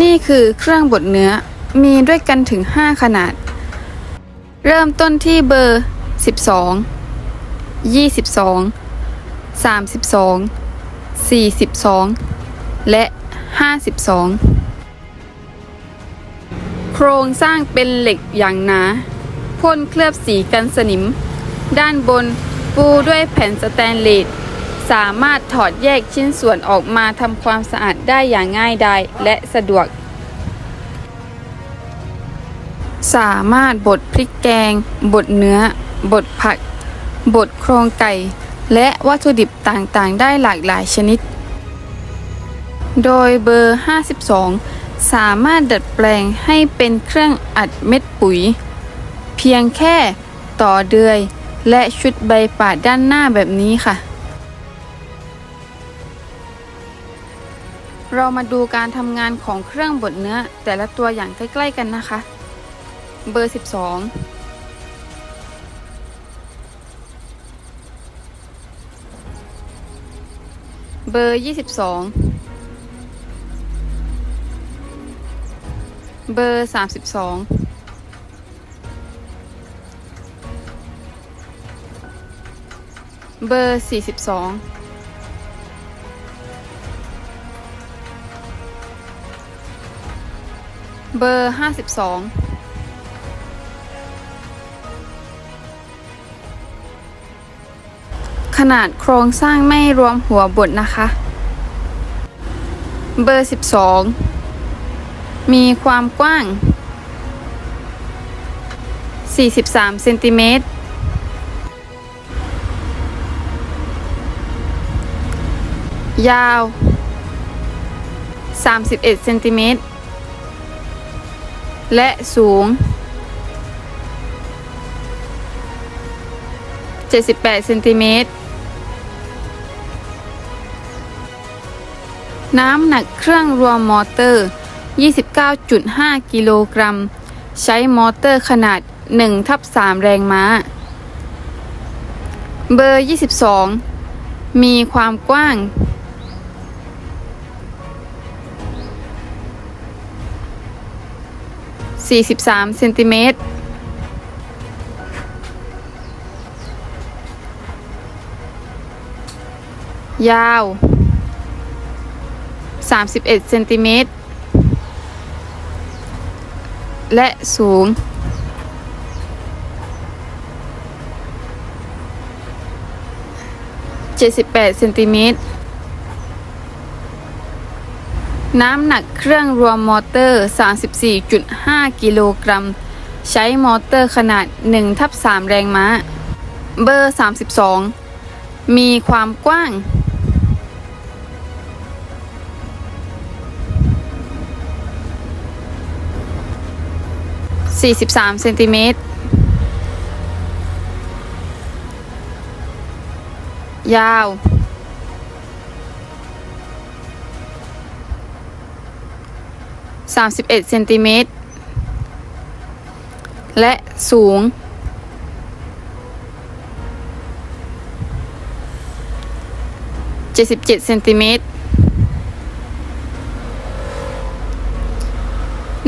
นี่คือเครื่องบดเนื้อมีด้วยกันถึง 5 ขนาด เริ่มต้นที่เบอร์ 12 22 32 42 และ 52 โครงสร้างเป็นเหล็กอย่างหนาพ่นเคลือบสีกันสนิม ด้านบนปูด้วยแผ่นสแตนเลส สามารถถอดแยกชิ้นส่วนออกมาทำความสะอาดได้อย่างง่ายดายและสะดวก สามารถบดพริกแกง บดเนื้อ บดผัก บดโครงไก่ และวัตถุดิบต่างๆ ได้หลากหลายชนิด โดยเบอร์ 52 สามารถดัดแปลงให้เป็นเครื่องอัดเม็ดปุ๋ย เพียงแค่ต่อเดือย และชุดใบปาดด้านหน้าแบบนี้ค่ะ เรามาดูการทำงานของเครื่องบดเนื้อ แต่ละตัวอย่างใกล้ ๆ กันนะคะ เบอร์ 12เบอร์ 22 เบอร์ 32 เบอร์ 42 เบอร์52ขนาดโครงสร้างไม่รวมหัวบดนะคะ เบอร์ 12 มีความกว้าง 43เซนติเมตร ยาว 31เซนติเมตร และสูง 78เซนติเมตร น้ำหนักเครื่องรวมมอเตอร์ 29.5 กิโลกรัม ใช้มอเตอร์ขนาด1ทับ3แรงม้า เบอร์ 22 มีความกว้าง 43เซนติเมตรยาว 31เซนติเมตร และสูง 78เซนติเมตร น้ำหนักเครื่องรวมมอเตอร์ 34.5 กิโลกรัม ใช้มอเตอร์ขนาด1ทับ3แรงม้า เบอร์ 32 มีความกว้าง 43 เซนติเมตร ยาว 31เซนติเมตรและสูง 77เซนติเมตร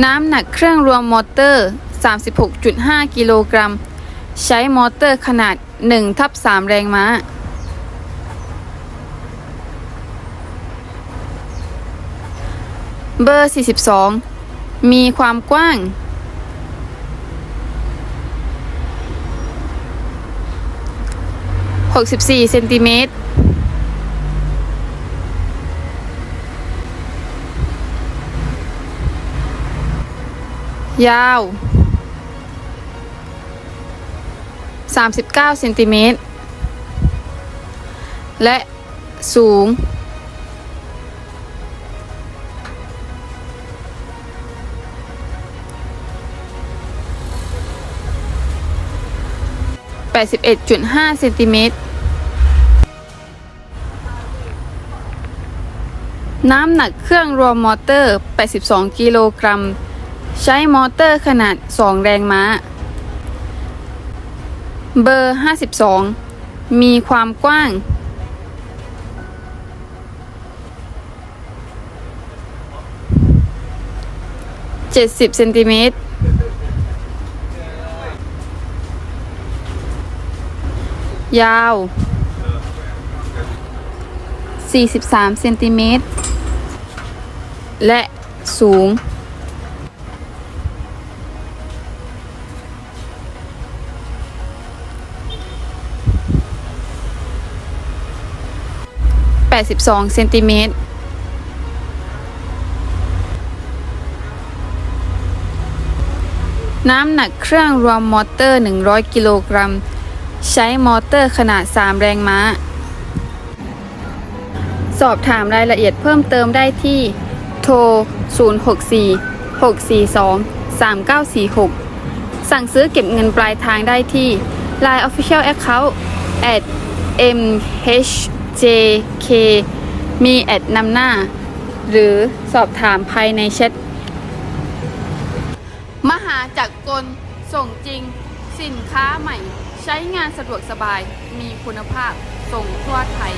น้ำหนักเครื่องรวมมอเตอร์ 36.5 กิโลกรัม ใช้มอเตอร์ขนาด1ทับ3แรงม้า เบอร์ 42 มีความกว้าง 64เซนติเมตร ยาว 39เซนติเมตร และสูง 81.5เซนติเมตร น้ำหนักเครื่องรวมมอเตอร์ 82 กิโลกรัม ใช้มอเตอร์ขนาด 2 แรงม้า เบอร์ 52 มีความกว้าง 70เซนติเมตร ยาว 43 เซนติเมตร และสูง 82 เซนติเมตรน้ำหนักเครื่องรวมมอเตอร์ 100 กิโลกรัม ใช้มอเตอร์ขนาด 3 แรงม้า สอบถามรายละเอียดเพิ่มเติมได้ที่ โทร 064 642 3946 สั่งซื้อเก็บเงินปลายทางได้ที่ Line Official Account at mhjk มีแอดนำหน้า หรือสอบถามภายในแชทมหาจักรกลส่งจริง สินค้าใหม่ ใช้งานสะดวกสบาย มีคุณภาพ ส่งทั่วไทย